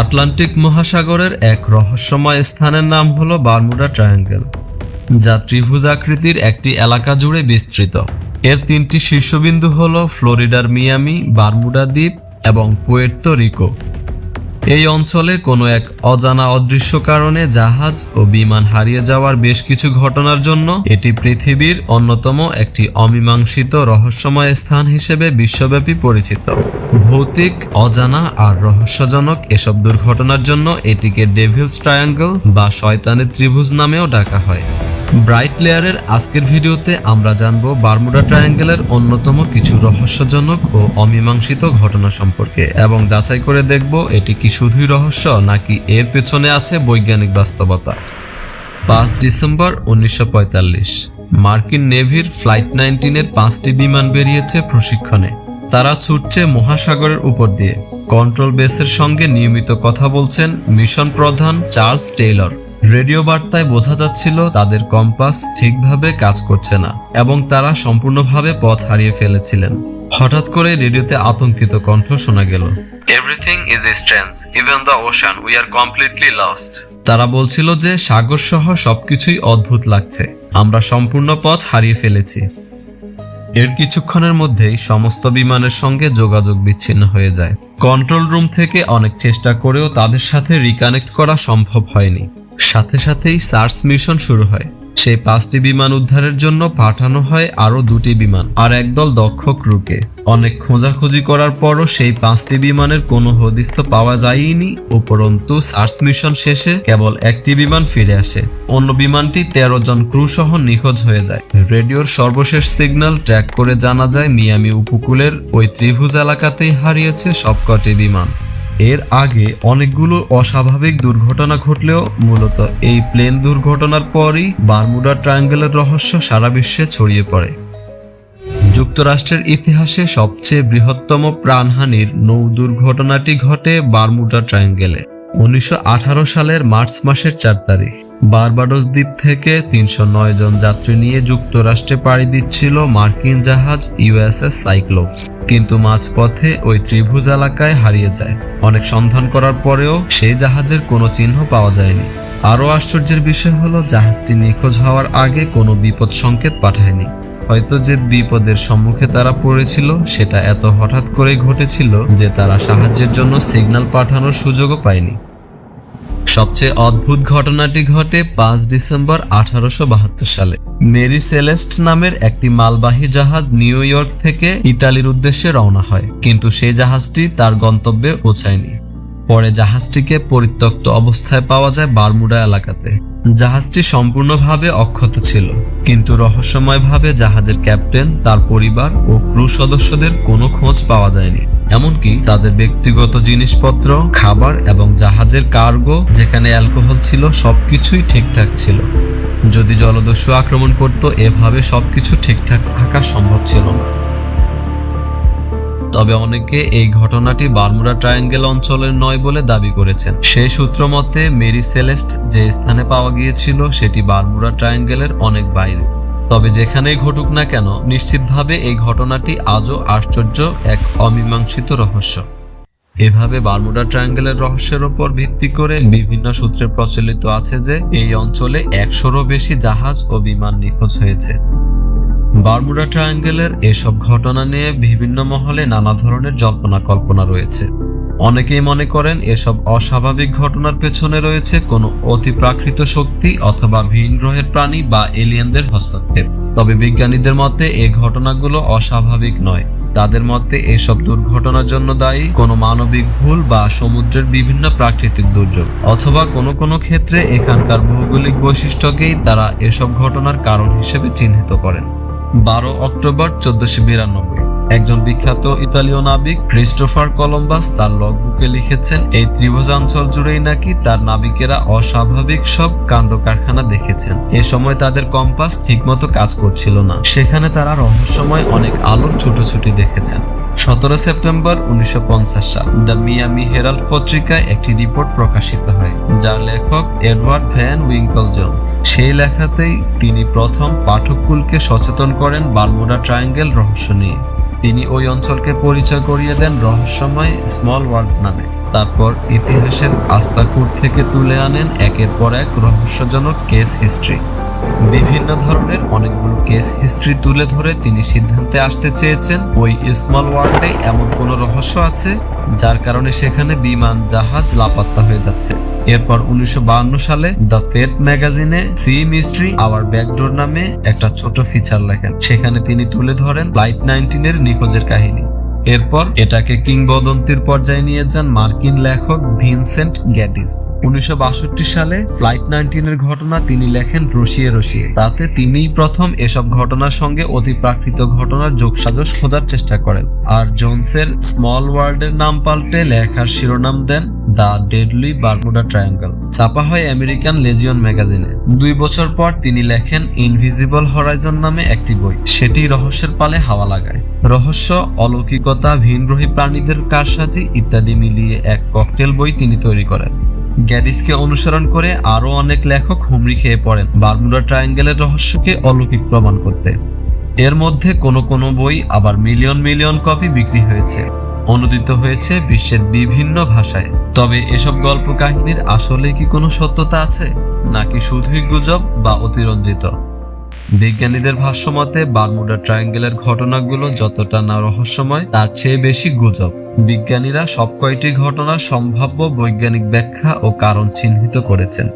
Atlantic মহাসাগরের এক রহস্যময় স্থানের নাম হল বারমুডা ট্রায়াঙ্গেল, যা ত্রিভুজ আকৃতির একটি এলাকা জুড়ে বিস্তৃত। এর তিনটি শীর্ষবিন্দু হল ফ্লোরিডার মিয়ামি, বারমুডা দ্বীপ এবং পুয়ের্তো রিকো। এই অঞ্চলে কোনো এক অজানা অদৃশ্য কারণে জাহাজ ও বিমান হারিয়ে যাওয়ার বেশ কিছু ঘটনার জন্য এটি পৃথিবীর অন্যতম একটি অমীমাংসিত রহস্যময় স্থান হিসেবে বিশ্বব্যাপী পরিচিত। ভৌতিক, অজানা আর রহস্যজনক এসব দুর্ঘটনার জন্য এটিকে ডেভিলস ট্রায়াঙ্গল বা শয়তানের ত্রিভুজ নামেও ডাকা হয়। ব্রাইট লেয়ারের আজকের ভিডিওতে আমরা জানব বারমুডা ট্রায়াঙ্গেলের অন্যতম কিছু রহস্যজনক ও অমীমাংসিত ঘটনা সম্পর্কে এবং যাচাই করে দেখব এটি কি শুধুই রহস্য নাকি এর পেছনে আছে বৈজ্ঞানিক বাস্তবতা। পাঁচ ডিসেম্বর উনিশশো পঁয়তাল্লিশ, মার্কিন নেভির ফ্লাইট নাইনটিনের পাঁচটি বিমান বেরিয়েছে প্রশিক্ষণে। তারা ছুটছে মহাসাগরের উপর দিয়ে। কন্ট্রোল বেসের সঙ্গে নিয়মিত কথা বলছেন মিশন প্রধান চার্লস টেইলর। রেডিও বার্তায় বোঝা যাচ্ছিল তাদের কম্পাস ঠিকভাবে কাজ করছে না এবং তারা সম্পূর্ণভাবে পথ হারিয়ে ফেলেছিলেন। হঠাৎ করে রেডিওতে আতঙ্কিত কণ্ঠ শোনা গেল। Everything is strange even the ocean we are completely lost তারা বলছিল যে সাগর সহ সবকিছুই অদ্ভুত লাগছে। আমরা সম্পূর্ণ পথ হারিয়ে ফেলেছি। এর কিছুক্ষণের মধ্যেই সমস্ত বিমানের সঙ্গে যোগাযোগ বিচ্ছিন্ন হয়ে যায়। কন্ট্রোল রুম থেকে অনেক চেষ্টা করেও তাদের সাথে রিকানেক্ট করা সম্ভব হয়নি। সাথে সাথেই সার্চ মিশন শুরু হয়। সেই পাঁচটি বিমান উদ্ধারের জন্য পাঠানো হয় আরও দুটি বিমান আর একদল দক্ষ ক্রুকে। অনেক খোঁজাখুঁজি করার পরও সেই পাঁচটি বিমানের কোনো হদিস তো পাওয়া যায়নি উপরন্তু সার্চ মিশন শেষে কেবল একটি বিমান ফিরে আসে। অন্য বিমানটি তেরো জন ক্রু সহ নিখোঁজ হয়ে যায়। রেডিওর সর্বশেষ সিগন্যাল ট্র্যাক করে জানা যায় মিয়ামি উপকূলের ওই ত্রিভুজ এলাকাতেই হারিয়েছে সবকটি বিমান। এর আগে অনেকগুলো অস্বাভাবিক দুর্ঘটনা ঘটলেও মূলত এই প্লেন দুর্ঘটনার পরই বারমুডা ট্রায়াঙ্গেলের রহস্য সারা বিশ্বে ছড়িয়ে পড়ে। যুক্তরাষ্ট্রের ইতিহাসে সবচেয়ে বৃহত্তম প্রাণহানির নৌ দুর্ঘটনাটি ঘটে বারমুডা ট্রায়াঙ্গেলে, উনিশশো আঠারো সালের মার্চ মাসের চার তারিখ। বারবাডোস দ্বীপ থেকে তিনশো নয় জন যাত্রী নিয়ে যুক্তরাষ্ট্রে পাড়ি দিচ্ছিল মার্কিন জাহাজ ইউএসএস সাইক্লোপস। কিন্তু মাঝপথে ওই ত্রিভুজ এলাকায় হারিয়ে যায়। অনেক সন্ধান করার পরেও সেই জাহাজের কোনো চিহ্ন পাওয়া যায়নি। আরও আশ্চর্যের বিষয় হলো, জাহাজটি নিখোঁজ হওয়ার আগে কোনো বিপদ সংকেত পাঠায়নি। হয়তো যে বিপদের সম্মুখে তারা পড়েছিল, সেটা এত হঠাৎ করে ঘটেছিল যে তারা সাহায্যের জন্য সিগন্যাল পাঠানোর সুযোগও পায়নি। সবচেয়ে অদ্ভুত ঘটনাটি ঘটে পাঁচ ডিসেম্বর আঠারোশো বাহাত্তর সালে। মেরি সেলেস্ট নামের একটি মালবাহী জাহাজ নিউ ইয়র্ক থেকে ইতালির উদ্দেশ্যে রওনা হয়, কিন্তু সেই জাহাজটি তার গন্তব্যে পৌঁছায়নি। পরে জাহাজটিকে পরিত্যক্ত অবস্থায় পাওয়া যায় বারমুডা এলাকাতে। জাহাজটি সম্পূর্ণভাবে অক্ষত ছিল, কিন্তু রহস্যময়ভাবে জাহাজের ক্যাপ্টেন, তার পরিবার ও ক্রু সদস্যদের কোনো খোঁজ পাওয়া যায়নি। এমনকি তাদের ব্যক্তিগত জিনিসপত্র, খাবার এবং জাহাজের কার্গো, যেখানে অ্যালকোহল ছিল, সবকিছুই ঠিকঠাক ছিল। যদি জলদস্যু আক্রমণ করত, এভাবে সবকিছু ঠিকঠাক থাকা সম্ভব ছিল না। তবে অনেকে এই ঘটনাটি বারমুডা ট্রায়াঙ্গেল অঞ্চলের নয় বলে দাবি করেছেন। সেই সূত্র মতে, মেরি সেলেস্ট যে স্থানে পাওয়া গিয়েছিল, সেটি বারমুডা ট্রায়াঙ্গেলের অনেক বাইরে। তবে যেখানেই ঘটুক না কেন, নিশ্চিতভাবে এই ঘটনাটি আজও আশ্চর্য এক অমীমাংসিত রহস্য। এভাবে বারমুডা ট্রায়াঙ্গেলের রহস্যের উপর ভিত্তি করে বিভিন্ন সূত্রে প্রচলিত আছে যে, এই অঞ্চলে একশোরও বেশি জাহাজ ও বিমান নিখোঁজ হয়েছে। বারমুডা ট্রায়াঙ্গেলের এসব ঘটনা নিয়ে বিভিন্ন মহলে নানা ধরনের জল্পনা কল্পনা রয়েছে। অনেকেই মনে করেন এসব অস্বাভাবিক ঘটনার পেছনে রয়েছে কোনো অতিপ্রাকৃত শক্তি অথবা ভিন গ্রহের প্রাণী বা এলিয়েনদের হস্তক্ষেপ। তবে বিজ্ঞানীদের মতে এই ঘটনাগুলো অস্বাভাবিক নয়। তাদের মতে এসব দুর্ঘটনার জন্য দায়ী কোনো মানবিক ভুল বা সমুদ্রের বিভিন্ন প্রাকৃতিক দুর্যোগ। অথবা কোনো কোনো ক্ষেত্রে এখানকার ভৌগোলিক বৈশিষ্ট্যকেই তারা এসব ঘটনার কারণ হিসেবে চিহ্নিত করেন। বারো অক্টোবর চোদ্দশো বিরানব্বই। একজন বিখ্যাত ইতালীয় নাবিক, ক্রিস্টোফার কলম্বাস, তার লগবুকে লিখেছেন, এই ত্রিভুজাঞ্চল জুড়েই নাকি তার নাবিকেরা অস্বাভাবিক সব কাণ্ড কারখানা দেখেছেন। এ সময় তাদের কম্পাস ঠিকমতো কাজ করছিল না। সেখানে তারা রহস্যময় অনেক আলোর ছুটোছুটি দেখেছেন। সতেরো সেপ্টেম্বর উনিশশো সাল, দ্য মিয়ামি হেরাল্ড পত্রিকায় একটি রিপোর্ট প্রকাশিত হয়, যার লেখক এডওয়ার্ড ভ্যান উইঙ্কল জোন্স। সেই লেখাতেই তিনি প্রথম পাঠককুলকে সচেতন করেন বারমুডা ট্রায়াঙ্গেল রহস্য নিয়ে। তিনি ওই অঞ্চলকে পরিচয় করিয়ে দেন রহস্যময় স্মল ওয়ার্ল্ড নামে। তারপর ইতিহাসের আস্তাকুর থেকে তুলে আনেন একের পর এক রহস্যজনক কেস হিস্ট্রি। বিভিন্ন ধরনের অনেকগুলো কেস হিস্ট্রি তুলে ধরে তিনি সিদ্ধান্তে আসতে চেয়েছেন। ওই স্মল ওয়ার্ল্ডে এমন কোনো রহস্য আছে, যার কারণে সেখানে বিমান, জাহাজ লাপাত্তা হয়ে যাচ্ছে। এরপর উনিশশো সালে দ্য ফেট ম্যাগাজিনে সি মিস্ট্রি আওয়ার ব্যাকডোর নামে একটা ছোট ফিচার লেখেন। সেখানে তিনি তুলে ধরেন ফ্লাইট নাইনটিনের নিখোঁজের কাহিনী। এরপর এটাকে কিংবদন্তির পর্যায়ে নিয়ে যান মার্কিন লেখক ভিনসেন্ট গ্যাটিস উনিশশো সালে ফ্লাইট নাইনটিনের ঘটনা তিনি লেখেন রসিয়ে রসিয়ে। তাতে তিনিই প্রথম এসব ঘটনার সঙ্গে অতিপ্রাকৃত ঘটনার যোগসাজশ খোঁজার চেষ্টা করেন। আর জোনসের স্মল ওয়ার্ল্ডের নাম পাল্টে লেখার শিরোনাম দেন দ্য ডেডলি বারমুডা ট্রায়াঙ্গল, ছাপা হয় আমেরিকান লেজিয়ন ম্যাগাজিনে। দুই বছর পর তিনি লেখেন ইনভিজিবল হরাইজন নামে একটি বই। সেটি রহস্যের পালে হাওয়া লাগায়। রহস্য, অলৌকিকতা, ভিনগ্রহী প্রাণীদের কারসাজি ইত্যাদি মিলিয়ে এক ককটেল বই তিনি তৈরি করেন। গ্যাডিসকে অনুসরণ করে আরও অনেক লেখক হুমড়ি খেয়ে পড়েন বারমুডা ট্রায়াঙ্গেলের রহস্যকে অলৌকিক প্রমাণ করতে। এর মধ্যে কোনো কোনো বই আবার মিলিয়ন মিলিয়ন কপি বিক্রি হয়েছে, অনুদিত হয়েছে বিশ্বের বিভিন্ন ভাষায়। তবে এসব গল্প কাহিনীর আসলে কি কোনো সত্যতা আছে? নাকি শুধুই গুজব বা অতিরঞ্জিত? বিজ্ঞানীদের ভাষ্যমতে, বারমুডা ট্রায়াঙ্গেলের ঘটনাগুলো যতটা না রহস্যময়, তার চেয়ে বেশি গুজব। বিজ্ঞানীরা সব কয়টি ঘটনার সম্ভাব্য বৈজ্ঞানিক ব্যাখ্যা ও কারণ চিহ্নিত করেছেন।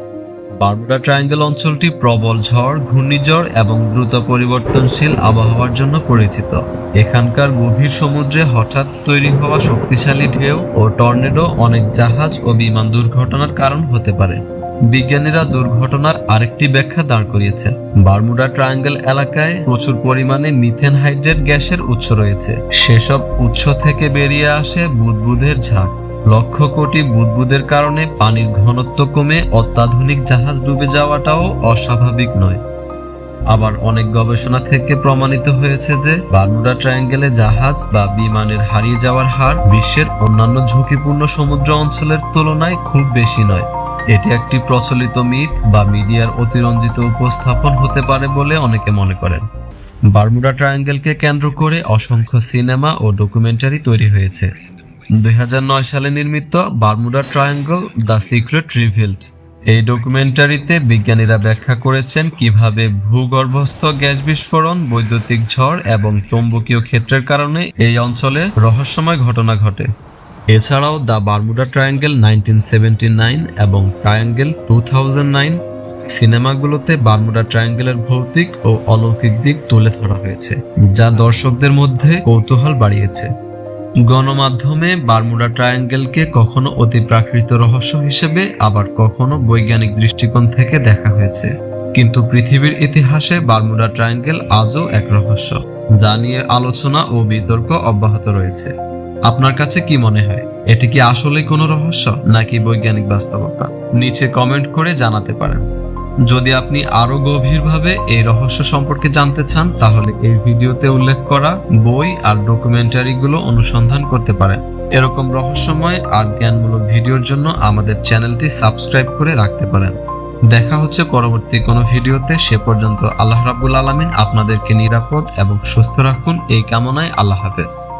বারমুডা ট্রায়াঙ্গেল অঞ্চলটি প্রবল ঝড়, ঘূর্ণিঝড় এবং দ্রুত পরিবর্তনশীল আবহাওয়ার জন্য পরিচিত। এখানকার গভীর সমুদ্রে হঠাৎ তৈরি হওয়া শক্তিশালী ঢেউ ও টর্নেডো অনেক জাহাজ ও বিমান দুর্ঘটনার কারণ হতে পারে। বিজ্ঞানীরা দুর্ঘটনার আরেকটি ব্যাখ্যা দাঁড় করিয়েছেন। বারমুডা ট্রায়াঙ্গেল এলাকায় প্রচুর পরিমাণে মিথেন হাইড্রেট গ্যাসের উৎস রয়েছে। সেসব উৎস থেকে বেরিয়ে আসে বুদবুদের ঝাঁক। লক্ষ কোটি বুদবুদের কারণে পানির ঘনত্ব কমে অত্যাধুনিক জাহাজ ডুবে যাওয়াটাও অস্বাভাবিক নয়। আবার অনেক গবেষণা থেকে প্রমাণিত হয়েছে যে বারমুডা ট্রায়াঙ্গেলে জাহাজ বা বিমানের হারিয়ে যাওয়ার হার বিশ্বের অন্যান্য ঝুঁকিপূর্ণ সমুদ্র অঞ্চলের তুলনায় খুব বেশি নয়। এটি একটি প্রচলিত মিথ বা মিডিয়ার অতিরঞ্জিত উপস্থাপন হতে পারে বলে অনেকে মনে করেন। বারমুডা ট্রায়াঙ্গেলকে কেন্দ্র করে অসংখ্য সিনেমা ও ডকুমেন্টারি তৈরি হয়েছে। দুই হাজার নয় সালে নির্মিত Bermuda Triangle the secret revealed এই ডকুমেন্টারিতে বিজ্ঞানীরা ব্যাখ্যা করেছেন কীভাবে ভূগর্ভস্থ গ্যাস বিস্ফোরণ, বৈদ্যুতিক ঝড় এবং চৌম্বকীয় ক্ষেত্রের কারণে এই অঞ্চলে রহস্যময় ঘটনা ঘটে। এছাড়াও দ্য বারমুডা ট্রায়াঙ্গেল নাইনটিন এবং ট্রায়াঙ্গেল টু সিনেমাগুলোতে বারমুডা ট্রায়াঙ্গেলের ভৌতিক ও অলৌকিক দিক তুলে ধরা হয়েছে, যা দর্শকদের মধ্যে কৌতূহল বাড়িয়েছে। গণমাধ্যমে বারমুডা ট্রায়াঙ্গেলকে কখনো অতিপ্রাকৃত রহস্য হিসেবে, আবার কখনো বৈজ্ঞানিক দৃষ্টিকোণ থেকে দেখা হয়েছে। কিন্তু পৃথিবীর ইতিহাসে বারমুডা ট্রায়াঙ্গেল আজও এক রহস্য, যা নিয়ে আলোচনা ও বিতর্ক অব্যাহত রয়েছে। আপনার কাছে কি মনে হয়? এটি কি আসলে কোনো রহস্য, নাকি বৈজ্ঞানিক বাস্তবতা? নিচে কমেন্ট করে জানাতে পারেন। যদি আপনি আরও গভীরভাবে এই রহস্য সম্পর্কে জানতে চান, তাহলে এই ভিডিওতে উল্লেখ করা বই আর ডকুমেন্টারিগুলো অনুসন্ধান করতে পারেন। এরকম রহস্যময় আর জ্ঞানমূলক ভিডিওর জন্য আমাদের চ্যানেলটি সাবস্ক্রাইব করে রাখতে পারেন। দেখা হচ্ছে পরবর্তী কোনো ভিডিওতে। সে পর্যন্ত আল্লাহ রাব্বুল আলামিন আপনাদেরকে নিরাপদ এবং সুস্থ রাখুন। এই কামনায় আল্লাহ হাফেজ।